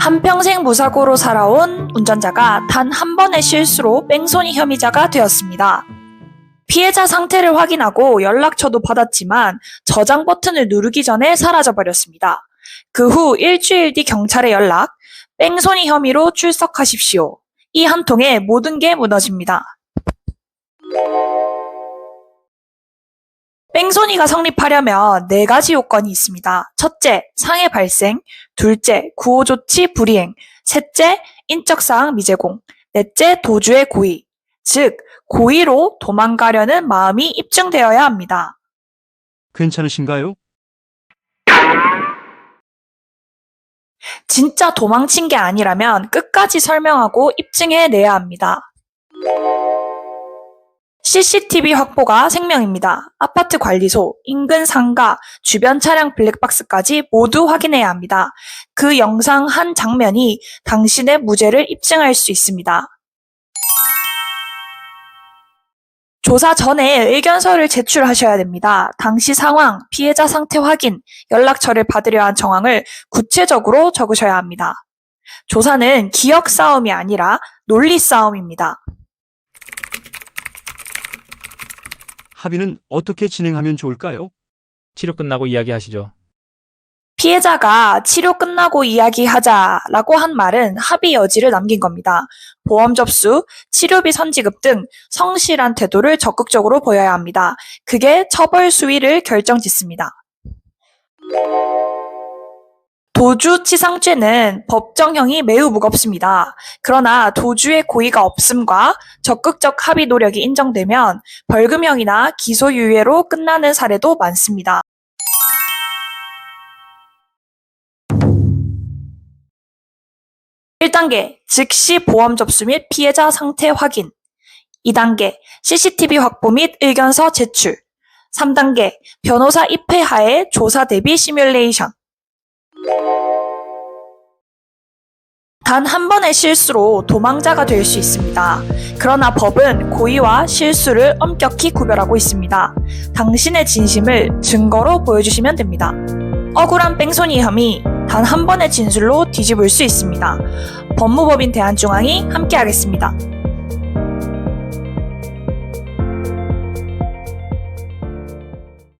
한평생 무사고로 살아온 운전자가 단 한 번의 실수로 뺑소니 혐의자가 되었습니다. 피해자 상태를 확인하고 연락처도 받았지만 저장 버튼을 누르기 전에 사라져버렸습니다. 그 후 일주일 뒤 경찰에 연락, 뺑소니 혐의로 출석하십시오. 이 한 통에 모든 게 무너집니다. 뺑소니가 성립하려면 네 가지 요건이 있습니다. 첫째, 상해 발생. 둘째, 구호조치 불이행. 셋째, 인적사항 미제공. 넷째, 도주의 고의. 즉, 고의로 도망가려는 마음이 입증되어야 합니다. 괜찮으신가요? 진짜 도망친 게 아니라면 끝까지 설명하고 입증해 내야 합니다. CCTV 확보가 생명입니다. 아파트 관리소, 인근 상가, 주변 차량 블랙박스까지 모두 확인해야 합니다. 그 영상 한 장면이 당신의 무죄를 입증할 수 있습니다. 조사 전에 의견서를 제출하셔야 됩니다. 당시 상황, 피해자 상태 확인, 연락처를 받으려 한 정황을 구체적으로 적으셔야 합니다. 조사는 기억 싸움이 아니라 논리 싸움입니다. 합의는 어떻게 진행하면 좋을까요? 치료 끝나고 이야기하시죠. 피해자가 치료 끝나고 이야기하자라고 한 말은 합의 여지를 남긴 겁니다. 보험 접수, 치료비 선지급 등 성실한 태도를 적극적으로 보여야 합니다. 그게 처벌 수위를 결정 짓습니다. 도주치상죄는 법정형이 매우 무겁습니다. 그러나 도주의 고의가 없음과 적극적 합의 노력이 인정되면 벌금형이나 기소유예로 끝나는 사례도 많습니다. (1단계) 즉시 보험 접수 및 피해자 상태 확인 2단계 CCTV 확보 및 의견서 제출 3단계 변호사 입회하에 조사 대비 시뮬레이션 단 한 번의 실수로 도망자가 될 수 있습니다. 그러나 법은 고의와 실수를 엄격히 구별하고 있습니다. 당신의 진심을 증거로 보여주시면 됩니다. 억울한 뺑소니 혐의 단 한 번의 진술로 뒤집을 수 있습니다. 법무법인 대한중앙이 함께하겠습니다.